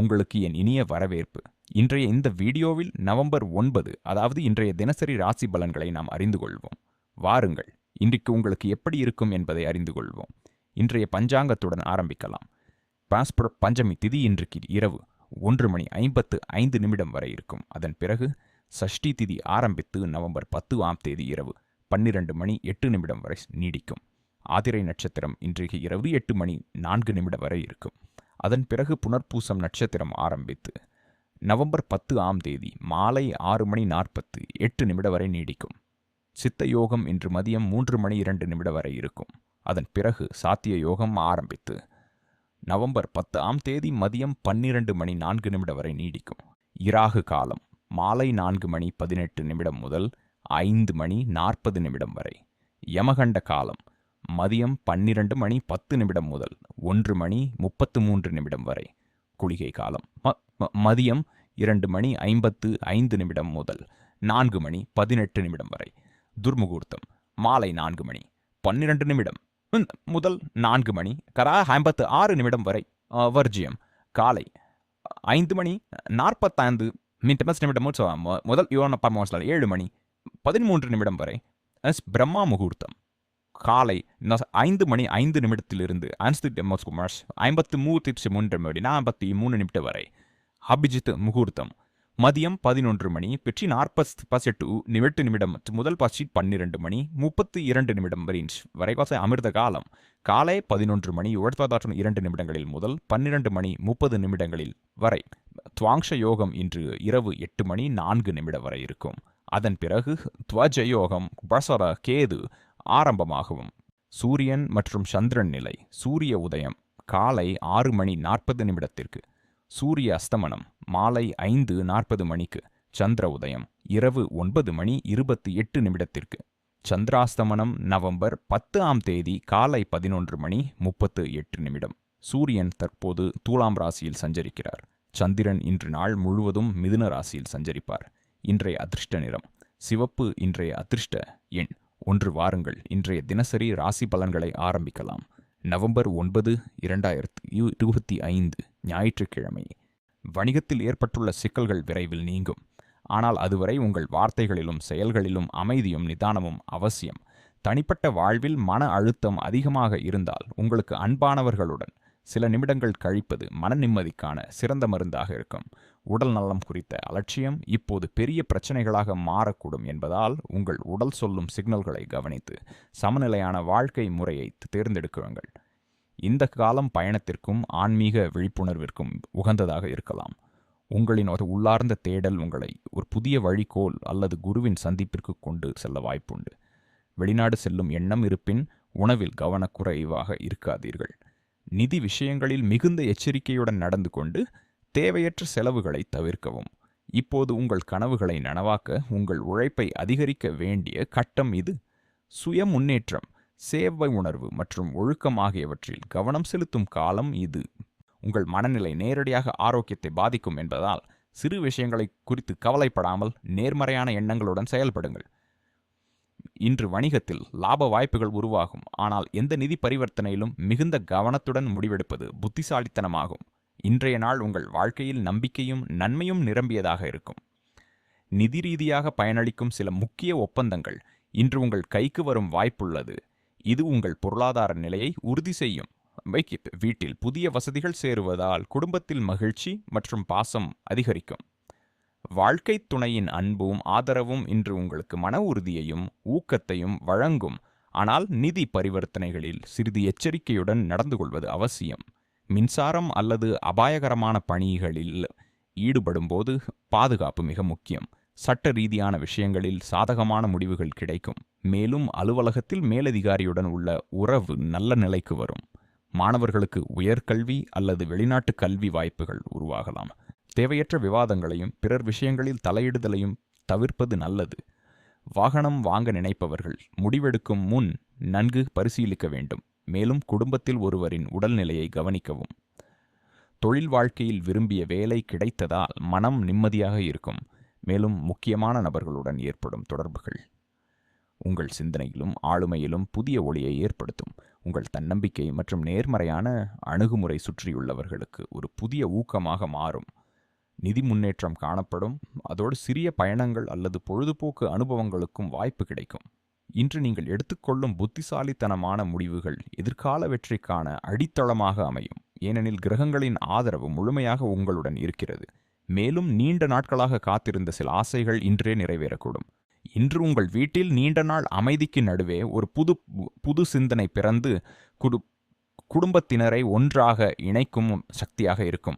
உங்களுக்கு என் இனிய வரவேற்பு. இன்றைய இந்த வீடியோவில் நவம்பர் ஒன்பது அதாவது இன்றைய தினசரி ராசி பலன்களை நாம் அறிந்து கொள்வோம். வாருங்கள் இன்றைக்கு உங்களுக்கு எப்படி இருக்கும் என்பதை அறிந்து கொள்வோம். இன்றைய பஞ்சாங்கத்துடன் ஆரம்பிக்கலாம். பாஸ்புர பஞ்சமி திதி இன்றைக்கு இரவு ஒன்று மணி ஐம்பத்து ஐந்து நிமிடம் வரை இருக்கும். அதன் பிறகு சஷ்டி திதி ஆரம்பித்து நவம்பர் பத்து ஆம் தேதி இரவு பன்னிரண்டு மணி எட்டு நிமிடம் வரை நீடிக்கும். ஆதிரை நட்சத்திரம் இன்றைக்கு இரவு எட்டு மணி நான்கு நிமிடம் வரை இருக்கும். அதன் பிறகு புனர்பூசம் நட்சத்திரம் ஆரம்பித்து நவம்பர் பத்து ஆம் தேதி மாலை ஆறு மணி நாற்பத்து எட்டு நிமிடம் வரை நீடிக்கும். சித்த யோகம் இன்று மதியம் மூன்று மணி இரண்டு நிமிடம் வரை இருக்கும். அதன் பிறகு சாத்திய யோகம் ஆரம்பித்து நவம்பர் பத்து ஆம் தேதி மதியம் பன்னிரண்டு மணி நான்கு நிமிடம் வரை நீடிக்கும். இராகு காலம் மாலை நான்கு மணி பதினெட்டு நிமிடம் முதல் ஐந்து மணி நாற்பது நிமிடம் வரை. யமகண்ட காலம் மதியம் பன்னிரண்டு மணி பத்து நிமிடம் முதல் ஒன்று மணி முப்பத்து மூன்று நிமிடம் வரை குளிகை காலம். மதியம் இரண்டு மணி ஐம்பத்து ஐந்து நிமிடம் முதல் நான்கு மணி பதினெட்டு நிமிடம் வரை துர்முகூர்த்தம். மாலை நான்கு மணி பன்னிரண்டு நிமிடம். முதல் நான்கு மணி கரா ஐம்பத்து ஆறு நிமிடம் வரை வர்ஜியம். காலை ஐந்து மணி நாற்பத்தைந்து மின்டமஸ் நிமிடம் முதல் யோன பர்மோஸ்ல ஏழு மணி பதிமூன்று நிமிடம் வரை எஸ் பிரம்மா முகூர்த்தம். காலை ஐந்து மணி ஐந்து நிமிடத்திலிருந்து அன்ஸ்தி மார்ஸ் ஐம்பத்து மூத்தி மூன்று மணி நாற்பத்தி மூணு நிமிடம் வரை. அபிஜித் முகூர்த்தம். மதியம் பதினொன்று மணி பெற்றி நாற்பத் பசெட்டு நிமிட்டு நிமிடம் முதல் பசி பன்னிரண்டு மணி முப்பத்தி இரண்டு நிமிடம் வரை வரைகாச அமிர்த காலம். காலை பதினொன்று மணி உழற்பதாற்றம் இரண்டு நிமிடங்களில் முதல் பன்னிரண்டு மணி முப்பது நிமிடங்களில் வரை. துவாங்ஷ யோகம் இன்று இரவு எட்டு மணி நான்கு நிமிடம் வரை இருக்கும். அதன் பிறகு துவஜ யோகம் பசர கேது ஆரம்பமாகவும். சூரியன் மற்றும் சந்திரன் நிலை சூரிய உதயம் காலை ஆறு மணி நாற்பது நிமிடத்திற்கு சூரிய அஸ்தமனம் மாலை ஐந்து நாற்பது மணிக்கு சந்திர உதயம் இரவு ஒன்பது மணி இருபத்தி எட்டு நிமிடத்திற்கு சந்திராஸ்தமனம் நவம்பர் பத்து ஆம் தேதி காலை பதினொன்று மணி முப்பத்து எட்டு நிமிடம். சூரியன் தற்போது தூலாம் ராசியில் சஞ்சரிக்கிறார். சந்திரன் இன்று நாள் முழுவதும் மிதுன ராசியில் சஞ்சரிப்பார். இன்றைய அதிர்ஷ்ட நிறம் சிவப்பு இன்றைய அதிர்ஷ்ட எண். ஒன்று வாருங்கள். இன்றைய தினசரி ராசி பலன்களை ஆரம்பிக்கலாம். நவம்பர் ஒன்பது இரண்டாயிரத்து இருபத்தி ஐந்து ஞாயிற்றுக்கிழமை. வணிகத்தில் ஏற்பட்டுள்ள சிக்கல்கள் விரைவில் நீங்கும். ஆனால் அதுவரை உங்கள் வார்த்தைகளிலும் செயல்களிலும் அமைதியும் நிதானமும் அவசியம். தனிப்பட்ட வாழ்வில் மன அழுத்தம் அதிகமாக இருந்தால் உங்களுக்கு அன்பானவர்களுடன் சில நிமிடங்கள் கழிப்பது மன நிம்மதிக்கான சிறந்த மருந்தாக இருக்கும். உடல் நலம் குறித்த அலட்சியம் இப்போது பெரிய பிரச்சனைகளாக மாறக்கூடும் என்பதால் உங்கள் உடல் சொல்லும் சிக்னல்களை கவனித்து சமநிலையான வாழ்க்கை முறையை தேர்ந்தெடுக்குங்கள். இந்த காலம் பயணத்திற்கும் ஆன்மீக விழிப்புணர்விற்கும் உகந்ததாக இருக்கலாம். உங்களின் ஒரு உள்ளார்ந்த தேடல் உங்களை ஒரு புதிய வழிகோல் அல்லது குருவின் சந்திப்பிற்கு கொண்டு செல்ல வாய்ப்புண்டு. வெளிநாடு செல்லும் எண்ணம் இருப்பின் உணவில் கவனக்குறைவாக இருக்காதீர்கள். நிதி விஷயங்களில் மிகுந்த எச்சரிக்கையுடன் நடந்து கொண்டு தேவையற்ற செலவுகளை தவிர்க்கவும். இப்போது உங்கள் கனவுகளை நனவாக்க உங்கள் உழைப்பை அதிகரிக்க வேண்டிய கட்டம் இது. சுய முன்னேற்றம் சேவை உணர்வு மற்றும் ஒழுக்கம் ஆகியவற்றில் கவனம் செலுத்தும் காலம் இது. உங்கள் மனநிலை நேரடியாக ஆரோக்கியத்தை பாதிக்கும் என்பதால் சிறு விஷயங்களை குறித்து கவலைப்படாமல் நேர்மறையான எண்ணங்களுடன் செயல்படுங்கள். இன்று வணிகத்தில் லாப வாய்ப்புகள் உருவாகும். ஆனால் எந்த நிதி பரிவர்த்தனையிலும் மிகுந்த கவனத்துடன் முடிவெடுப்பது புத்திசாலித்தனமாகும். இன்றைய நாள் உங்கள் வாழ்க்கையில் நம்பிக்கையும் நன்மையும் நிரம்பியதாக இருக்கும். நிதி ரீதியாக பயனளிக்கும் சில முக்கிய ஒப்பந்தங்கள் இன்று உங்கள் கைக்கு வரும் வாய்ப்புள்ளது. இது உங்கள் பொருளாதார நிலையை உறுதி செய்யும். வீட்டில் புதிய வசதிகள் சேருவதால் குடும்பத்தில் மகிழ்ச்சி மற்றும் பாசம் அதிகரிக்கும். வாழ்க்கைத் துணையின் அன்பும் ஆதரவும் இன்று உங்களுக்கு மன உறுதியையும் ஊக்கத்தையும் வழங்கும். ஆனால் நிதி பரிவர்த்தனைகளில் சிறிது எச்சரிக்கையுடன் நடந்து கொள்வது அவசியம். மின்சாரம் அல்லது அபாயகரமான பணிகளில் ஈடுபடும்போது பாதுகாப்பு மிக முக்கியம். சட்ட ரீதியான விஷயங்களில் சாதகமான முடிவுகள் கிடைக்கும். மேலும் அலுவலகத்தில் மேலதிகாரியுடன் உள்ள உறவு நல்ல நிலைக்கு வரும். மாணவர்களுக்கு உயர்கல்வி அல்லது வெளிநாட்டு கல்வி வாய்ப்புகள் உருவாகலாம். தேவையற்ற விவாதங்களையும் பிறர் விஷயங்களில் தலையிடுதலையும் தவிர்ப்பது நல்லது. வாகனம் வாங்க நினைப்பவர்கள் முடிவெடுக்கும் முன் நன்கு பரிசீலிக்க வேண்டும். மேலும் குடும்பத்தில் ஒருவரின் உடல்நிலையை கவனிக்கவும். தொழில் வாழ்க்கையில் விரும்பிய வேலை கிடைத்ததால் மனம் நிம்மதியாக இருக்கும். மேலும் முக்கியமான நபர்களுடன் ஏற்படும் தொடர்புகள். உங்கள் சிந்தனையிலும் ஆளுமையிலும் புதிய ஒளியை ஏற்படுத்தும். உங்கள் தன்னம்பிக்கை மற்றும் நேர்மறையான அணுகுமுறை சுற்றியுள்ளவர்களுக்கு ஒரு புதிய ஊக்கமாக மாறும். நிதி முன்னேற்றம் காணப்படும். அதோடு சிறிய பயணங்கள் அல்லது பொழுதுபோக்கு அனுபவங்களுக்கும் வாய்ப்பு கிடைக்கும். இன்று நீங்கள் எடுத்துக்கொள்ளும் புத்திசாலித்தனமான முடிவுகள் எதிர்கால வெற்றிக்கான அடித்தளமாக அமையும். ஏனெனில் கிரகங்களின் ஆதரவு முழுமையாக உங்களுடன் இருக்கிறது. மேலும் நீண்ட நாட்களாக காத்திருந்த சில ஆசைகள் இன்றே நிறைவேறக்கூடும். இன்று உங்கள் வீட்டில் நீண்ட நாள் அமைதிக்கு நடுவே ஒரு புது புது சிந்தனை பிறந்து குடு குடும்பத்தினரை ஒன்றாக இணைக்கும் சக்தியாக இருக்கும்.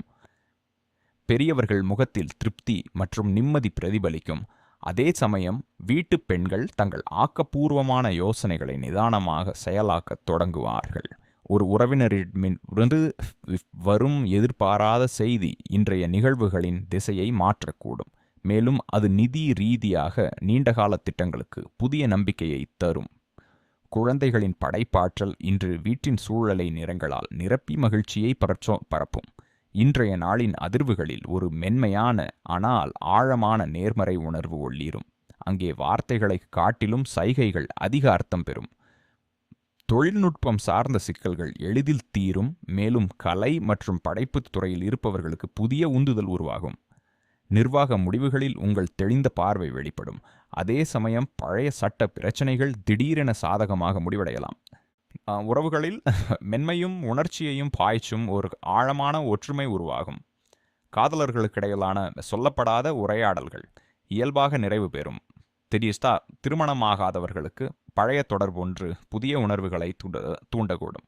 பெரியவர்கள் முகத்தில் திருப்தி மற்றும் நிம்மதி பிரதிபலிக்கும். அதே சமயம் வீட்டு பெண்கள் தங்கள் ஆக்கப்பூர்வமான யோசனைகளை நிதானமாக செயலாக்கத் தொடங்குவார்கள். ஒரு உறவினரிடமிருந்து வரும் எதிர்பாராத செய்தி இன்றைய நிகழ்வுகளின் திசையை மாற்றக்கூடும். மேலும் அது நிதி ரீதியாக நீண்டகால திட்டங்களுக்கு புதிய நம்பிக்கையை தரும். குழந்தைகளின் படைப்பாற்றல் இன்று வீட்டின் சூழலை நிறங்களால் நிரப்பி மகிழ்ச்சியை பரச்சோ பரப்பும். இன்றைய நாளின் அதிர்வுகளில் ஒரு மென்மையான ஆனால் ஆழமான நேர்மறை உணர்வு ஒளிரும். அங்கே வார்த்தைகளை காட்டிலும் சைகைகள் அதிக அர்த்தம் பெறும். தொழில்நுட்பம் சார்ந்த சிக்கல்கள் எளிதில் தீரும் மேலும் கலை மற்றும் படைப்பு துறையில் இருப்பவர்களுக்கு புதிய உந்துதல் உருவாகும். நிர்வாக முடிவுகளில் உங்கள் தெளிந்த பார்வை வெளிப்படும். அதே சமயம் பழைய சட்ட பிரச்சனைகள் திடீரென சாதகமாக முடிவடையலாம். உறவுகளில் மென்மையும் உணர்ச்சியையும் பாய்ச்சும் ஒரு ஆழமான ஒற்றுமை உருவாகும். காதலர்களுக்கிடையிலான சொல்லப்படாத உரையாடல்கள் இயல்பாக நிறைவு பெறும். திடீஸ்டா திருமணமாகாதவர்களுக்கு பழைய தொடர்பு ஒன்று புதிய உணர்வுகளை தூண்ட தூண்டக்கூடும்.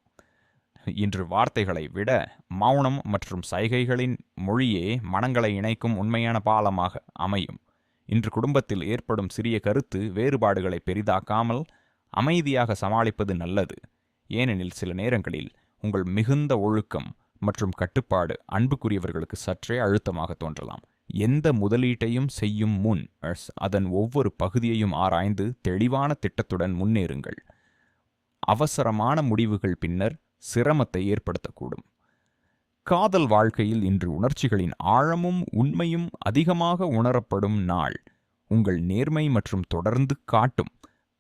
இன்று வார்த்தைகளை விட மௌனம் மற்றும் சைகைகளின் மொழியே மனங்களை இணைக்கும் உண்மையான பாலமாக அமையும். இன்று குடும்பத்தில் ஏற்படும் சிறிய கருத்து வேறுபாடுகளை பெரிதாக்காமல் அமைதியாக சமாளிப்பது நல்லது. ஏனெனில் சில நேரங்களில் உங்கள் மிகுந்த ஒழுக்கம் மற்றும் கட்டுப்பாடு அன்புக்குரியவர்களுக்கு சற்றே அழுத்தமாக தோன்றலாம். எந்த முதலீட்டையும் செய்யும் முன் அதன் ஒவ்வொரு பகுதியையும் ஆராய்ந்து தெளிவான திட்டத்துடன் முன்னேறுங்கள். அவசரமான முடிவுகள் பின்னர் சிரமத்தை ஏற்படுத்தக்கூடும். காதல் வாழ்க்கையில் இன்று உணர்ச்சிகளின் ஆழமும் உண்மையும் அதிகமாக உணரப்படும் நாள் உங்கள் நேர்மை மற்றும் தொடர்ந்து காட்டும்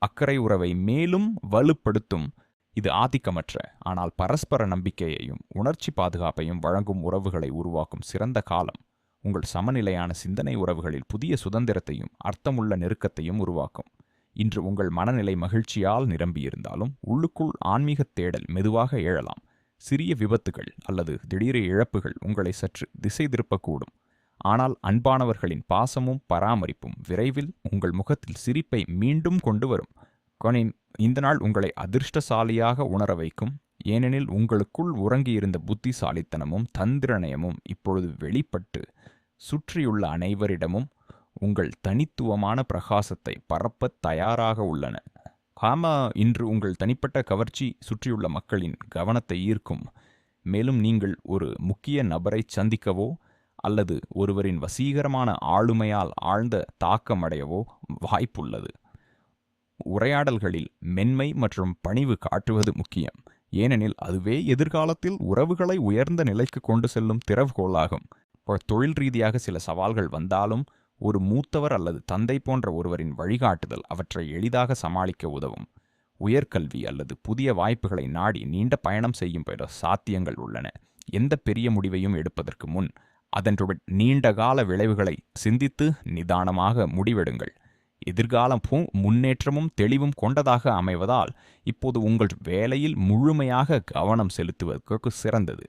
அக்கறை உறவை மேலும் வலுப்படுத்தும் இது ஆதிக்கமற்ற ஆனால் பரஸ்பர நம்பிக்கையையும் உணர்ச்சி பாதுகாப்பையும் வழங்கும் உறவுகளை உருவாக்கும் சிறந்த காலம். உங்கள் சமநிலையான சிந்தனை உறவுகளில் புதிய சுதந்திரத்தையும் அர்த்தமுள்ள நெருக்கத்தையும் உருவாக்கும். இன்று உங்கள் மனநிலை மகிழ்ச்சியால் நிரம்பியிருந்தாலும் உள்ளுக்குள் ஆன்மீக தேடல் மெதுவாக எழலாம். சிறிய விபத்துகள் அல்லது திடீர இழப்புகள் உங்களை சற்று திசை திருப்பக்கூடும். ஆனால் அன்பானவர்களின் பாசமும் பராமரிப்பும் விரைவில் உங்கள் முகத்தில் சிரிப்பை மீண்டும் கொண்டு வரும். கொனின் இந்த நாள் உங்களை அதிர்ஷ்டசாலியாக உணர வைக்கும். ஏனெனில் உங்களுக்குள் உறங்கியிருந்த புத்திசாலித்தனமும் தந்திரநயமும் இப்பொழுது வெளிப்பட்டு சுற்றியுள்ள அனைவரிடமும் உங்கள் தனித்துவமான பிரகாசத்தை பரப்பத் தயாராக உள்ளன. காமா இன்று உங்கள் தனிப்பட்ட கவர்ச்சி சுற்றியுள்ள மக்களின் கவனத்தை ஈர்க்கும். மேலும் நீங்கள் ஒரு முக்கிய நபரை சந்திக்கவோ அல்லது ஒருவரின் வசீகரமான ஆளுமையால் ஆழ்ந்த தாக்கமடையவோ வாய்ப்புள்ளது. உரையாடல்களில் மென்மை மற்றும் பணிவு காட்டுவது முக்கியம். ஏனெனில் அதுவே எதிர்காலத்தில் உறவுகளை உயர்ந்த நிலைக்கு கொண்டு செல்லும் திறவுகோளாகும் தொழில் ரீதியாக சில சவால்கள் வந்தாலும் ஒரு மூத்தவர் அல்லது தந்தை போன்ற ஒருவரின் வழிகாட்டுதல் அவற்றை எளிதாக சமாளிக்க உதவும். உயர்கல்வி அல்லது புதிய வாய்ப்புகளை நாடி நீண்ட பயணம் செய்யும் பிற சாத்தியங்கள் உள்ளன. எந்த பெரிய முடிவையும் எடுப்பதற்கு முன் அதனுடைய நீண்டகால விளைவுகளை சிந்தித்து நிதானமாக முடிவெடுங்கள். எதிர்காலமும் முன்னேற்றமும் தெளிவும் கொண்டதாக அமைவதால் இப்போது உங்கள் வேலையில் முழுமையாக கவனம் செலுத்துவதற்கு சிறந்தது.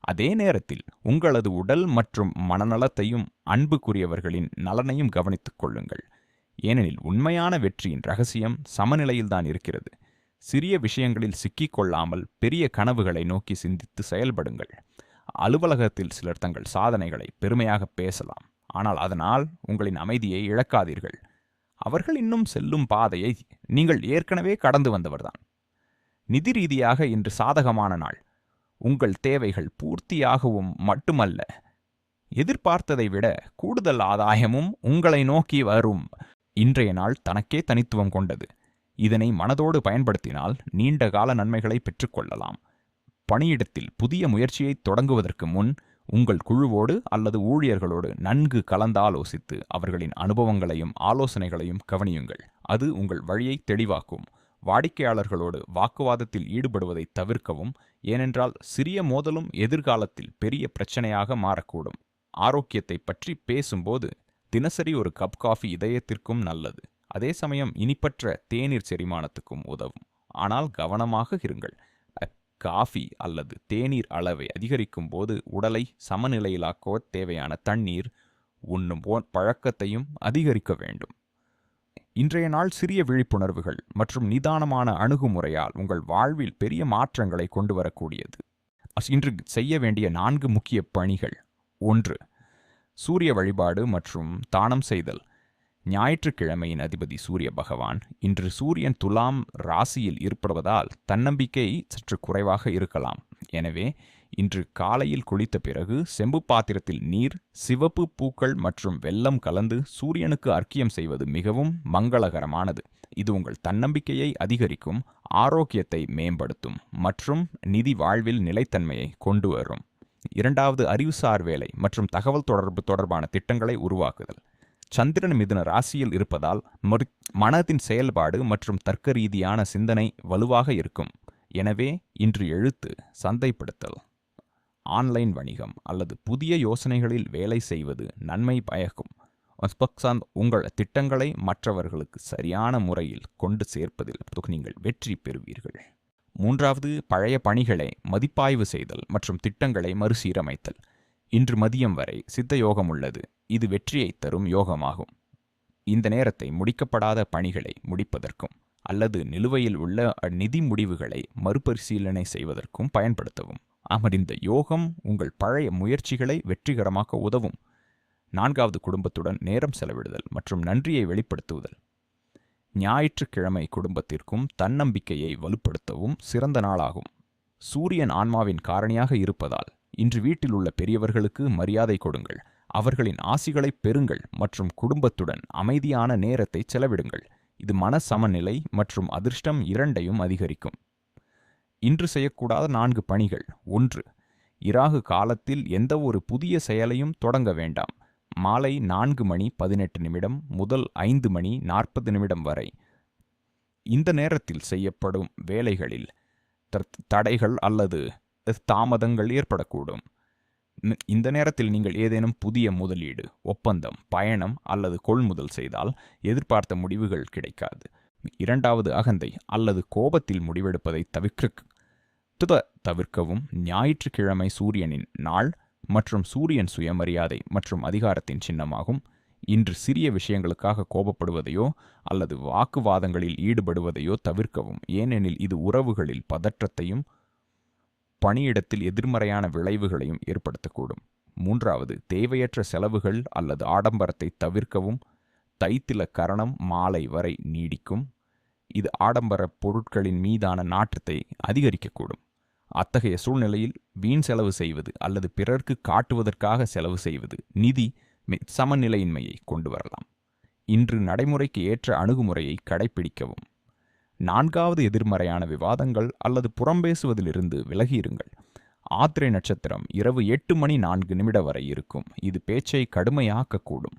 அதே நேரத்தில் உங்களது உடல் மற்றும் மனநலத்தையும் அன்புக்குரியவர்களின் நலனையும் கவனித்துக் கொள்ளுங்கள். ஏனெனில் உண்மையான வெற்றியின் ரகசியம் சமநிலையில்தான் இருக்கிறது. சிறிய விஷயங்களில் சிக்கிக்கொள்ளாமல் பெரிய கனவுகளை நோக்கி சிந்தித்து செயல்படுங்கள். அலுவலகத்தில் சிலர் தங்கள் சாதனைகளை பெருமையாக பேசலாம். ஆனால் அதனால் உங்களின் அமைதியை இழக்காதீர்கள். அவர்கள் இன்னும் செல்லும் பாதையை நீங்கள் ஏற்கனவே கடந்து வந்தவர்தான். நிதி ரீதியாக இன்று சாதகமான நாள். உங்கள் தேவைகள் பூர்த்தியாகவும் மட்டுமல்ல எதிர்பார்த்ததை விட கூடுதல் ஆதாயமும் உங்களை நோக்கி வரும். இன்றைய நாள் தனக்கே தனித்துவம் கொண்டது. இதனை மனதோடு பயன்படுத்தினால் நீண்ட கால நன்மைகளை பெற்றுக்கொள்ளலாம் பணியிடத்தில் புதிய முயற்சியை தொடங்குவதற்கு முன் உங்கள் குழுவோடு அல்லது ஊழியர்களோடு நன்கு கலந்தாலோசித்து அவர்களின் அனுபவங்களையும் ஆலோசனைகளையும் கவனியுங்கள். அது உங்கள் வழியை தெளிவாக்கும். வாடிக்கையாளர்களோடு வாக்குவாதத்தில் ஈடுபடுவதை தவிர்க்கவும் ஏனென்றால் சிறிய மோதலும் எதிர்காலத்தில் பெரிய பிரச்சனையாக மாறக்கூடும். ஆரோக்கியத்தை பற்றி பேசும்போது தினசரி ஒரு கப் காஃபி இதயத்திற்கும் நல்லது. அதே சமயம் இனிப்பற்ற தேநீர் செரிமானத்துக்கும் உதவும். ஆனால் கவனமாக இருங்கள். காஃபி அல்லது தேநீர் அளவை அதிகரிக்கும் போது உடலை சமநிலையிலாக்க தேவையான தண்ணீர் உண்ணும் பழக்கத்தையும் அதிகரிக்க வேண்டும். இன்றைய நாள் சிறிய விழிப்புணர்வுகள் மற்றும் நிதானமான அணுகுமுறையால் உங்கள் வாழ்வில் பெரிய மாற்றங்களை கொண்டு வரக்கூடியது. இன்று செய்ய வேண்டிய நான்கு முக்கிய பணிகள். ஒன்று சூரிய வழிபாடு மற்றும் தானம் செய்தல். ஞாயிற்றுக்கிழமையின் அதிபதி சூரிய பகவான் இன்று சூரியன் துலாம் ராசியில் இருப்பதால் தன்னம்பிக்கை சற்று குறைவாக இருக்கலாம். எனவே இன்று காலையில் குளித்த பிறகு செம்பு பாத்திரத்தில் நீர் சிவப்பு பூக்கள் மற்றும் வெள்ளம் கலந்து சூரியனுக்கு அர்க்கியம் செய்வது மிகவும் மங்களகரமானது. இது உங்கள் தன்னம்பிக்கையை அதிகரிக்கும் ஆரோக்கியத்தை மேம்படுத்தும் மற்றும் நிதி வாழ்வில் நிலைத்தன்மையை கொண்டு வரும். இரண்டாவது அறிவுசார் வேலை மற்றும் தகவல் தொடர்பு தொடர்பான திட்டங்களை உருவாக்குதல். சந்திரன் மிதுன ராசியில் இருப்பதால் மனதின் செயல்பாடு மற்றும் தர்க்க ரீதியான சிந்தனை வலுவாக இருக்கும். எனவே இன்று எழுத்து சந்தைப்படுத்தல் ஆன்லைன் வணிகம் அல்லது புதிய யோசனைகளில் வேலை செய்வது நன்மை பயக்கும். உங்கள் திட்டங்களை மற்றவர்களுக்கு சரியான முறையில் கொண்டு சேர்ப்பதில் நீங்கள் வெற்றி பெறுவீர்கள். மூன்றாவது பழைய பணிகளை மதிப்பாய்வு செய்தல் மற்றும் திட்டங்களை மறுசீரமைத்தல். இன்று மதியம் வரை சித்த யோகம் உள்ளது இது வெற்றியை தரும் யோகமாகும். இந்த நேரத்தை முடிக்கப்படாத பணிகளை முடிப்பதற்கும் அல்லது நிலுவையில் உள்ள நிதி முடிவுகளை மறுபரிசீலனை செய்வதற்கும் பயன்படுத்தவும். அமர்ந்த யோகம் உங்கள் பழைய முயற்சிகளை வெற்றிகரமாக்க உதவும். நான்காவது குடும்பத்துடன் நேரம் செலவிடுதல் மற்றும் நன்றியை வெளிப்படுத்துதல். ஞாயிற்றுக்கிழமை குடும்பத்திற்கும் தன்னம்பிக்கையை வலுப்படுத்தவும் சிறந்த நாளாகும். சூரியன் ஆன்மாவின் காரணியாக இருப்பதால் இன்று வீட்டில் உள்ள பெரியவர்களுக்கு மரியாதை கொடுங்கள். அவர்களின் ஆசிகளை பெறுங்கள் மற்றும் குடும்பத்துடன் அமைதியான நேரத்தை செலவிடுங்கள். இது மன சமநிலை மற்றும் அதிர்ஷ்டம் இரண்டையும் அதிகரிக்கும். இன்று செய்யக்கூடாத நான்கு பணிகள். ஒன்று இராகு காலத்தில் எந்த ஒரு புதிய செயலையும் தொடங்க வேண்டாம். மாலை நான்கு மணி பதினெட்டு நிமிடம் முதல் ஐந்து மணி நாற்பது நிமிடம் வரை. இந்த நேரத்தில் செய்யப்படும் வேலைகளில் தடைகள் அல்லது தாமதங்கள் ஏற்படக்கூடும். இந்த நேரத்தில் நீங்கள் ஏதேனும் புதிய முதலீடு ஒப்பந்தம் பயணம் அல்லது கொள்முதல் செய்தால் எதிர்பார்த்த முடிவுகள் கிடைக்காது. இரண்டாவது அகந்தை அல்லது கோபத்தில் முடிவெடுப்பதை தவிர்க்க தவிர்க்கவும். ஞாயிற்றுக்கிழமை சூரியனின் நாள் மற்றும் சூரியன் சுயமரியாதை மற்றும் அதிகாரத்தின் சின்னமாகும். இன்று சிறிய விஷயங்களுக்காக கோபப்படுவதையோ அல்லது வாக்குவாதங்களில் ஈடுபடுவதையோ தவிர்க்கவும். ஏனெனில் இது உறவுகளில் பதற்றத்தையும் பணியிடத்தில் எதிர்மறையான விளைவுகளையும் ஏற்படுத்தக்கூடும். மூன்றாவது தேவையற்ற செலவுகள் அல்லது ஆடம்பரத்தை தவிர்க்கவும் தைத்தில கரணம் மாலை வரை நீடிக்கும். இது ஆடம்பர பொருட்களின் மீதான நாற்றத்தை அதிகரிக்கக்கூடும். அத்தகைய சூழ்நிலையில் வீண் செலவு செய்வது அல்லது பிறர்க்கு காட்டுவதற்காக செலவு செய்வது நிதி சமநிலையின்மையை கொண்டு வரலாம். இன்று நடைமுறைக்கு ஏற்ற அணுகுமுறையை கடைபிடிக்கவும் நான்காவது எதிர்மறையான விவாதங்கள் அல்லது புறம்பேசுவதிலிருந்து விலகியிருங்கள். ஆத்திரை நட்சத்திரம் இரவு எட்டு மணி நான்கு நிமிட வரை இருக்கும். இது பேச்சை கடுமையாக்கக்கூடும்.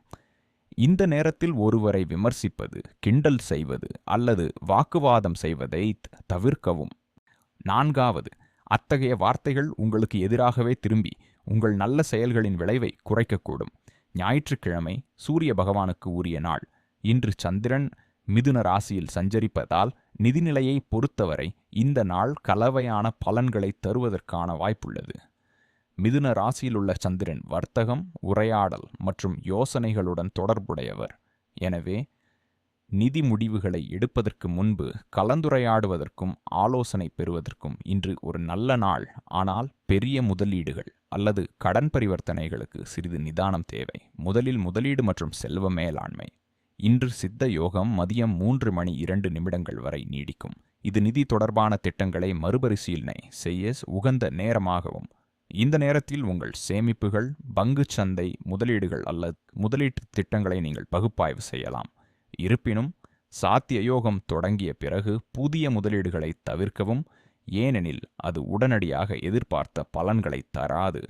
இந்த நேரத்தில் ஒருவரை விமர்சிப்பது கிண்டல் செய்வது அல்லது வாக்குவாதம் செய்வதை தவிர்க்கவும். நான்காவது அத்தகைய வார்த்தைகள் உங்களுக்கு எதிராகவே திரும்பி உங்கள் நல்ல செயல்களின் விளைவை குறைக்கக்கூடும். ஞாயிற்றுக்கிழமை சூரிய பகவானுக்கு உரிய நாள். இன்று சந்திரன் மிதுன ராசியில் சஞ்சரிப்பதால் நிதிநிலையை பொறுத்தவரை இந்த நாள் கலவையான பலன்களை தருவதற்கான வாய்ப்புள்ளது. மிதுன ராசியிலுள்ள சந்திரன் வர்த்தகம் உரையாடல் மற்றும் யோசனைகளுடன் தொடர்புடையவர். எனவே நிதி முடிவுகளை எடுப்பதற்கு முன்பு கலந்துரையாடுவதற்கும் ஆலோசனை பெறுவதற்கும் இன்று ஒரு நல்ல நாள். ஆனால் பெரிய முதலீடுகள் அல்லது கடன் பரிவர்த்தனைகளுக்கு சிறிது நிதானம் தேவை. முதலில் முதலீடு மற்றும் செல்வ மேலாண்மை. இன்று சித்த யோகம் மதியம் மூன்று மணி இரண்டு நிமிடங்கள் வரை நீடிக்கும். இது நிதி தொடர்பான திட்டங்களை மறுபரிசீலனை செய்ய உகந்த நேரமாகவும் இந்த நேரத்தில் உங்கள் சேமிப்புகள் பங்கு சந்தை முதலீடுகள் அல்லது முதலீட்டு திட்டங்களை நீங்கள் பகுப்பாய்வு செய்யலாம். இருப்பினும் சாத்திய யோகம் தொடங்கிய பிறகு புதிய முதலீடுகளை தவிர்க்கவும் ஏனெனில் அது உடனடியாக எதிர்பார்த்த பலன்களை தராது.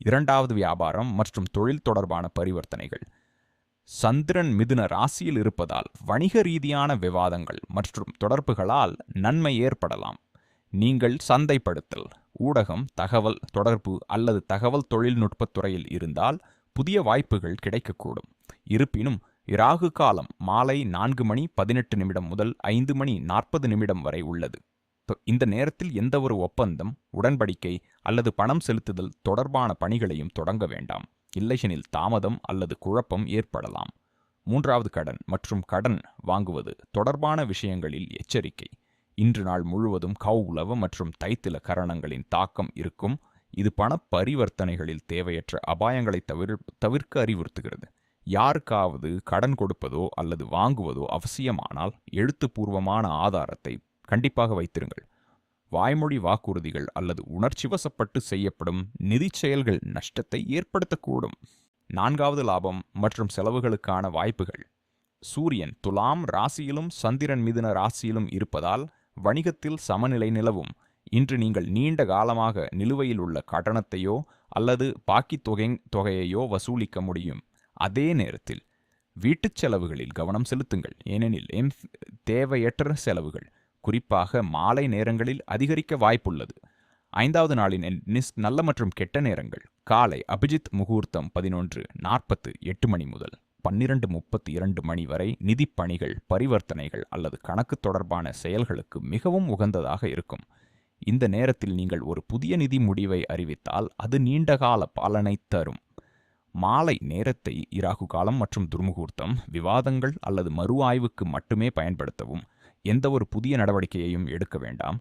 இரண்டாவது வியாபாரம் மற்றும் தொழில் தொடர்பான பரிவர்த்தனைகள். சந்திரன் மிதுன ராசியில் இருப்பதால் வணிக ரீதியான விவாதங்கள் மற்றும் தொடர்புகளால் நன்மை ஏற்படலாம். நீங்கள் சந்தைப்படுத்தல் ஊடகம் தகவல் தொடர்பு அல்லது தகவல் தொழில்நுட்பத் துறையில் இருந்தால் புதிய வாய்ப்புகள் கிடைக்கக்கூடும். இருப்பினும் இராகு காலம் மாலை நான்கு மணி பதினெட்டு நிமிடம் முதல் ஐந்து மணி நாற்பது நிமிடம் வரை உள்ளது. இந்த நேரத்தில் எந்தவொரு ஒப்பந்தம் உடன்படிக்கை அல்லது பணம் செலுத்துதல் தொடர்பான பணிகளையும் தொடங்க வேண்டாம். இல்லையெனில் தாமதம் அல்லது குழப்பம் ஏற்படலாம். மூன்றாவது கடன் மற்றும் கடன் வாங்குவது தொடர்பான விஷயங்களில் எச்சரிக்கை. இன்று நாள் முழுவதும் கௌலவ மற்றும் தைத்தில கரணங்களின் தாக்கம் இருக்கும். இது பண பரிவர்த்தனைகளில் தேவையற்ற அபாயங்களை தவிர தவிர்க்க அறிவுறுத்துகிறது. யாருக்காவது கடன் கொடுப்பதோ அல்லது வாங்குவதோ அவசியமானால் எழுத்துப்பூர்வமான ஆதாரத்தை கண்டிப்பாக வைத்திருங்கள். வாய்மொழி வாக்குறுதிகள் அல்லது உணர்ச்சிவசப்பட்டு செய்யப்படும் நிதி செயல்கள் நஷ்டத்தை ஏற்படுத்தக்கூடும். நான்காவது லாபம் மற்றும் செலவுகளுக்கான வாய்ப்புகள். சூரியன் துலாம் ராசியிலும் சந்திரன் மிதுன ராசியிலும் இருப்பதால் வணிகத்தில் சமநிலை நிலவும். இன்று நீங்கள் நீண்ட காலமாக நிலுவையில் உள்ள கட்டணத்தையோ அல்லது பாக்கி தொகை தொகையையோ வசூலிக்க முடியும். அதே நேரத்தில் வீட்டுச் செலவுகளில் கவனம் செலுத்துங்கள். ஏனெனில் எம் தேவையற்ற செலவுகள். குறிப்பாக மாலை நேரங்களில் அதிகரிக்க வாய்ப்புள்ளது. ஐந்தாவது நாளின் நிஸ் நல்ல மற்றும் கெட்ட நேரங்கள். காலை அபிஜித் முகூர்த்தம் பதினொன்று நாற்பத்து எட்டு மணி முதல் பன்னிரண்டு முப்பத்தி இரண்டு மணி வரை நிதி பணிகள் பரிவர்த்தனைகள் அல்லது கணக்கு தொடர்பான செயல்களுக்கு மிகவும் உகந்ததாக இருக்கும். இந்த நேரத்தில் நீங்கள் ஒரு புதிய நிதி முடிவை அறிவித்தால் அது நீண்டகால பலனை தரும். மாலை நேரத்தை இராகு காலம் மற்றும் துர்முகூர்த்தம் விவாதங்கள் அல்லது மறு ஆய்வுக்கு மட்டுமே பயன்படுத்தவும். எந்தவொரு புதிய நடவடிக்கையையும் எடுக்க வேண்டாம்.